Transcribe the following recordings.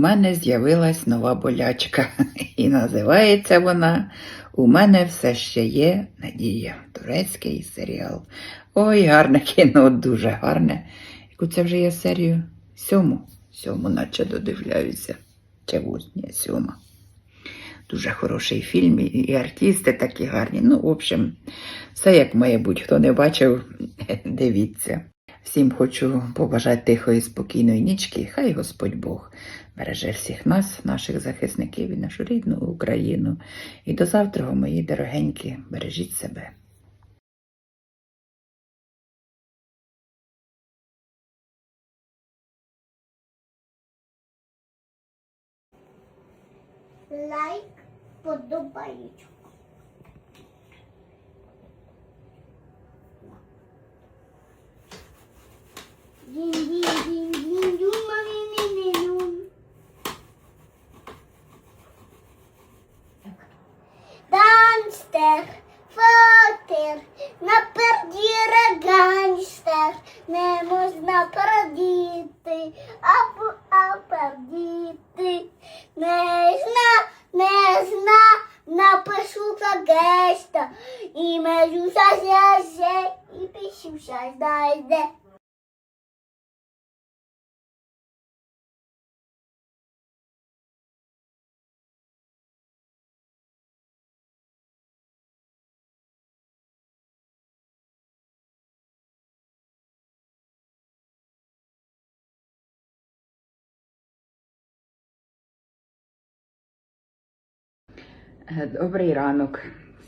мене з'явилась нова болячка, і називається вона У мене все ще є надія. Турецький серіал. Ой, гарне кіно, дуже гарне. Яку це вже є серію? Сьому. Сьому, наче додивляюся. Чи восьмі, сьома. Дуже хороший фільм, і- артисти такі гарні. Ну, в общем, все як має бути. Хто не бачив, дивіться. Всім хочу побажати тихої, спокійної нічки. Хай Господь Бог береже всіх нас, наших захисників і нашу рідну Україну. І до завтра, мої дорогенькі, бережіть себе. лайк, подобаєчку. І межуся зязе, і пишуся знайде. Добрий ранок.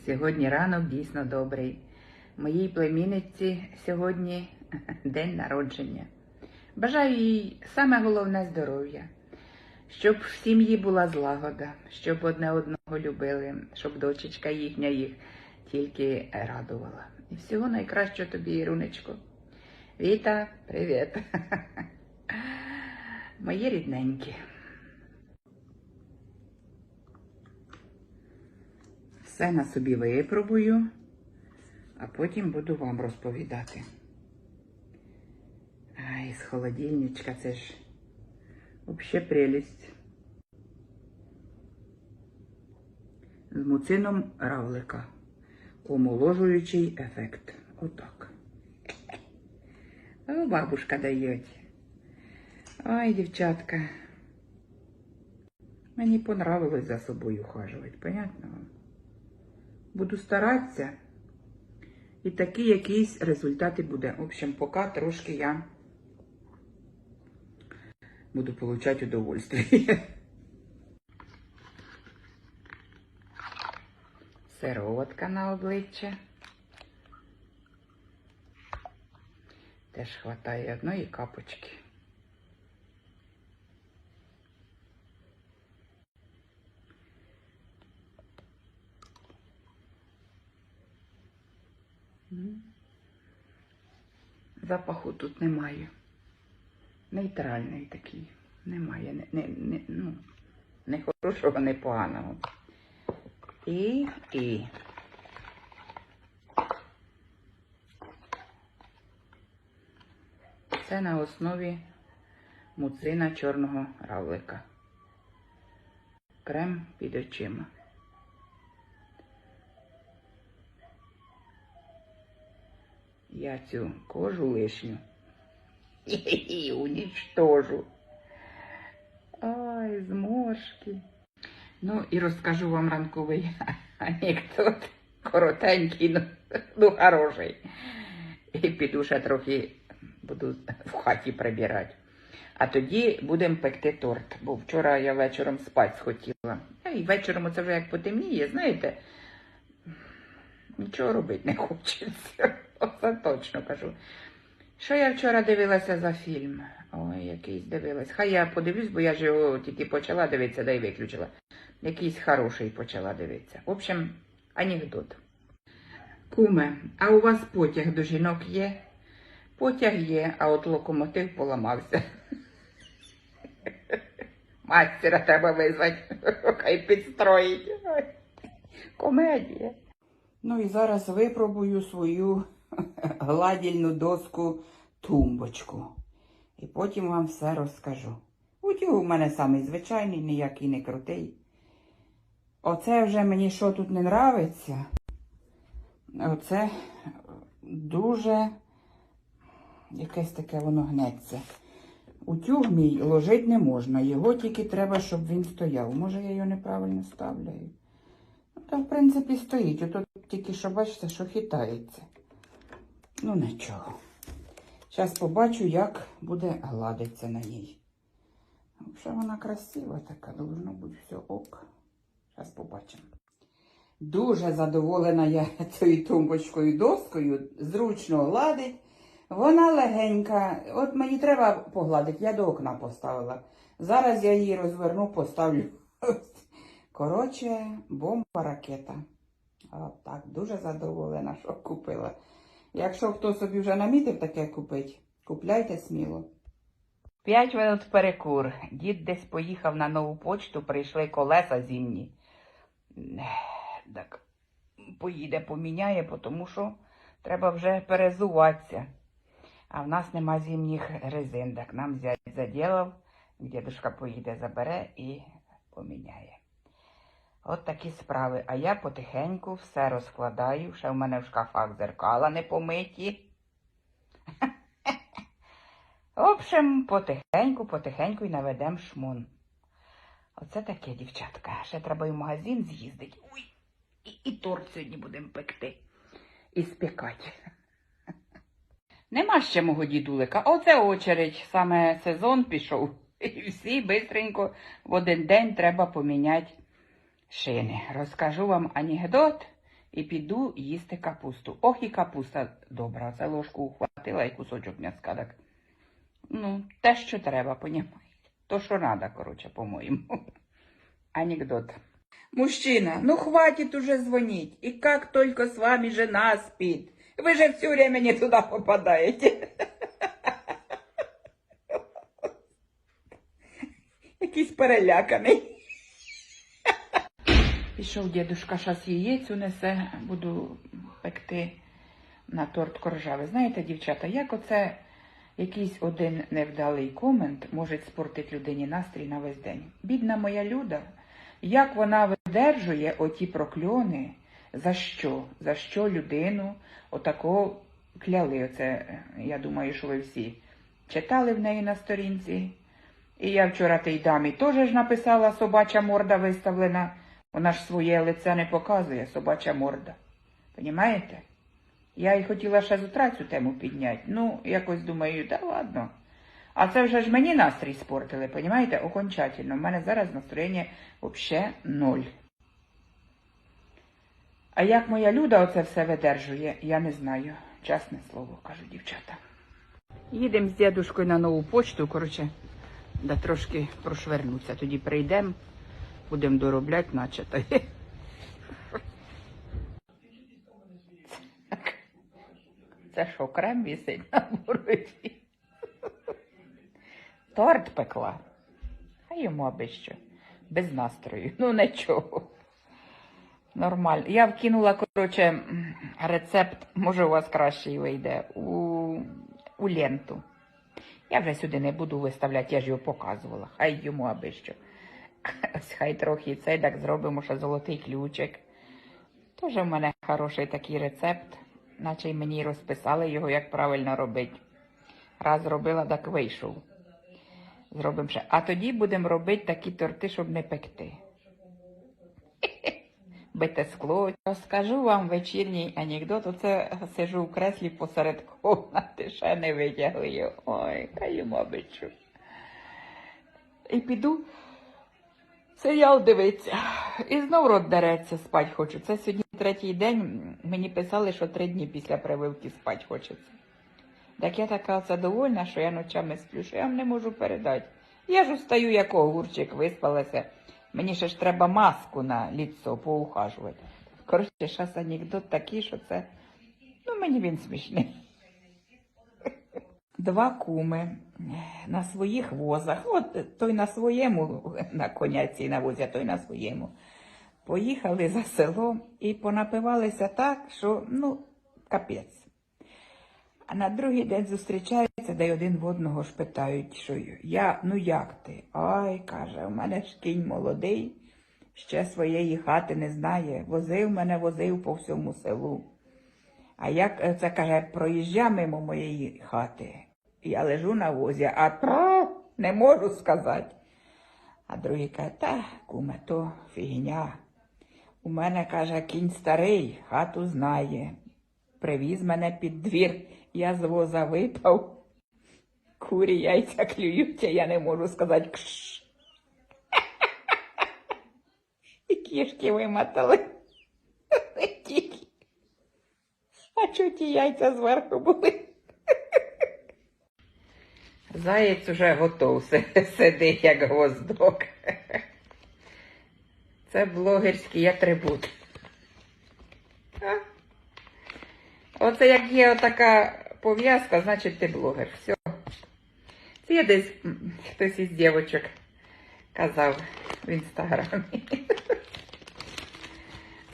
Сьогодні ранок дійсно добрий. Моїй племінниці сьогодні день народження. Бажаю їй саме головне здоров'я, щоб в сім'ї була злагода, щоб одне одного любили, щоб дочечка їхня їх тільки радувала. І всього найкращого тобі, Ірунечко. Віта, привіт. Мої рідненькі. Все на собі випробую, а потім буду вам розповідати. Ай, з холодильничка це ж взагалі прелість. З муцином равлика. Омоложуючий ефект. Отак. О, бабушка дає. Ой, дівчатка. Мені понравилось за собою ухажувати, понятно вам? Буду старатися. І такі якісь результати буде. В общем, поки трошки я буду получати удовольствие. Сироватка на обличчя. Теж хватає одної капочки. Запаху тут немає. Нейтральний такий. Немає. Не, не, не, ну, не хорошого, не поганого. І, і. Це на основі муцина чорного равлика. Крем під очима. Я цю кожу лишню і унічтожу. Ай, зморшки. Ну і розкажу вам ранковий анекдот. Коротенький, ну, ну хороший. І піду ще трохи буду в хаті прибирати. А тоді будемо пекти торт, бо вчора я вечором спати схотіла. І вечором це вже як потемніє, знаєте, нічого робити не хочеться. Оце точно кажу. Що я вчора дивилася за фільм? Ой, якийсь дивилась. Хай я подивлюсь, бо я ж його тільки почала дивитися, да й виключила. Якийсь хороший почала дивитися. В общем, анекдот. Куме, а у вас потяг до жінок є? Потяг є, а от локомотив поламався. Мастера треба визвати, хай підстроїть. Комедія. Ну і зараз випробую свою гладільну доску тумбочку. І потім вам все розкажу. Утюг у мене самий звичайний, ніякий не крутий. Оце вже мені що тут не нравиться. Оце дуже якесь таке воно гнеться. Утюг мій ложить не можна, його тільки треба, щоб він стояв. Може, я його неправильно ставляю. Ну, та, в принципі, стоїть. Ото тільки що бачите, що хитається. Ну, нічого. Зараз побачу, як буде гладитися на ній. Взагалі вона красива така, должно бути все ок. Зараз побачимо. Дуже задоволена я цією тумбочкою доскою, зручно гладить. Вона легенька. От мені треба погладити, я до окна поставила. Зараз я її розверну, поставлю. Коротше, бомба ракета. От так, дуже задоволена, що купила. Якщо хто собі вже намітив таке купить, купляйте сміло. П'ять минут перекур. Дід десь поїхав на нову почту, прийшли колеса зімні. Так, поїде, поміняє, тому що треба вже перезуватися. А в нас нема зимніх резин, так нам зять заділав, дідушка поїде, забере і поміняє. От такі справи. А я потихеньку все розкладаю. Ще в мене в шкафах зеркала не помиті. В общем, потихеньку, потихеньку і наведем шмон. Оце таке, дівчатка. Ще треба і в магазин з'їздити. Ой, і, і торт сьогодні будемо пекти. І спікати. Нема ще мого дідулика. Оце очередь. Саме сезон пішов. І всі бистренько в один день треба поміняти шини. Розкажу вам анекдот і піду їсти капусту. Ох, і капуста добра. Це ложку ухватила і кусочок м'яска. Так. Ну, те, що треба, понімаєте. То, що треба, коротше, по-моєму. Анекдот. Мужчина, ну хватит уже звонить. И как только с вами жена спит. Вы же все время не туда попадаете. Якийсь переляканий. Пішов дідушка, щас яєць унесе, буду пекти на торт коржавий. Знаєте, дівчата, як оце якийсь один невдалий комент може спортити людині настрій на весь день. Бідна моя люда, як вона видержує оті прокльони, за що? За що людину отако кляли? Оце, я думаю, що ви всі читали в неї на сторінці. І я вчора тій дамі теж ж написала собача морда виставлена. Вона ж своє лице не показує, собача морда. Понімаєте? Я й хотіла ще з цю тему підняти. Ну, якось думаю, да ладно. А це вже ж мені настрій спортили, понімаєте, окончательно. У мене зараз настроєння взагалі ноль. А як моя люда оце все видержує, я не знаю. Чесне слово, кажу дівчата. Їдемо з дідушкою на нову почту, коротше, да трошки прошвернуться. Тоді прийдемо, будемо доробляти, наче то. Це що, крем вісить на бороді? Торт пекла. А йому аби що. Без настрою. Ну нічого. Нормально. Я вкинула, коротше, рецепт, може, у вас кращий вийде, у, у ленту. Я вже сюди не буду виставляти, я ж його показувала. Хай йому аби що. Ось хай трохи цей так зробимо, що золотий ключик. Теж в мене хороший такий рецепт, наче й мені розписали його, як правильно робити. Раз зробила, так вийшов. Зробимо ще. А тоді будемо робити такі торти, щоб не пекти. Бите скло. Розкажу вам вечірній анекдот. Оце сижу в креслі посеред комнати, ще не його. Ой, хай йому бичу. І піду серіал дивиться. І знов рот дереться, спать хочу. Це сьогодні третій день. Мені писали, що три дні після прививки спать хочеться. Так я така оце довольна, що я ночами сплю, що я вам не можу передати. Я ж устаю, як огурчик, виспалася. Мені ще ж треба маску на ліцо поухажувати. Коротше, зараз анекдот такий, що це. Ну, мені він смішний. Два куми на своїх возах, от той на своєму, на коняці на возі, а той на своєму. Поїхали за село і понапивалися так, що ну, капець. А на другий день зустрічаються, де один в одного ж питають, що я, ну як ти? Ой, каже, у мене ж кінь молодий, ще своєї хати не знає. Возив мене, возив по всьому селу. А як е, це каже, проїжджа мимо моєї хати. Я лежу на возі, а то не можу сказати. А другий каже, та, куме, то фігня. У мене, каже, кінь старий, хату знає. Привіз мене під двір, я з воза випав. Курі яйця клюються, я не можу сказати кш. І кішки вимотали. А чого ті яйця зверху були? Заєць уже готов, си- сидить як гвоздок. Це блогерський атрибут. Оце як є така пов'язка, значить ти блогер. Все. Це я десь хтось із дівчаток казав в інстаграмі.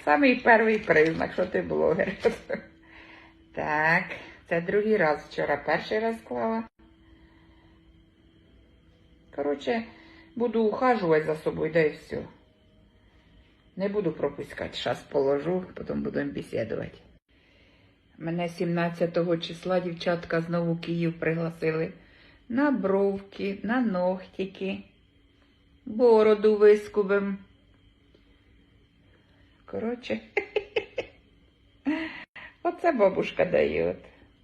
Самий перший признак, що ти блогер. Так, це другий раз вчора, перший раз клала. Коротше, буду ухажувати за собою, да і все. Не буду пропускати. Щас положу, потім будемо бесідувати. Мене 17 числа дівчатка знову в Київ пригласили на бровки, на ногтики, бороду вискубим. Коротше, оце бабушка дає.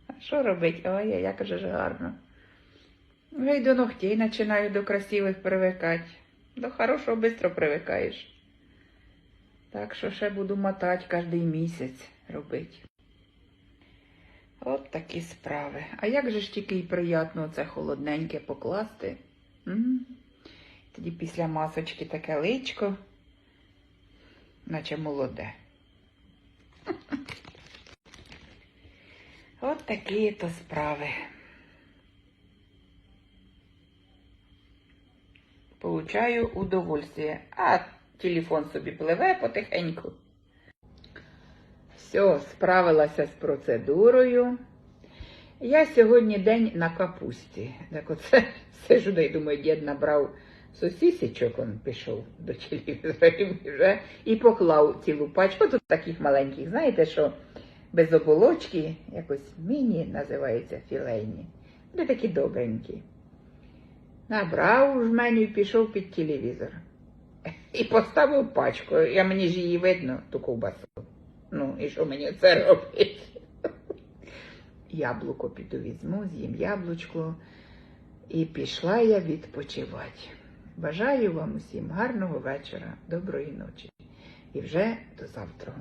А що робить? Ой, як же гарно. Вже й до ногтей починаю до красивих привикати. До хорошого швидко привикаєш. Так що ще буду мотати кожен місяць робити. От такі справи. А як же ж тільки й приємно це холодненьке покласти? М? Тоді після масочки таке личко, наче молоде. От такі то справи. Получаю удовольствие. А телефон собі пливе потихеньку. Все, справилася з процедурою. Я сьогодні день на капусті. Так оце сижу да й думаю, дід набрав сосісечок, он пішов до телевізора і вже і поклав цілу пачку. Тут таких маленьких, знаєте, що без оболочки, якось міні називається філейні. Вони такі добренькі. Набрав жменю і пішов під телевізор. І поставив пачку. Я мені ж її видно, ту ковбасу. Ну, і що мені це робить? Яблуко піду візьму, з'їм яблучко. І пішла я відпочивати. Бажаю вам усім гарного вечора, доброї ночі. І вже до завтра.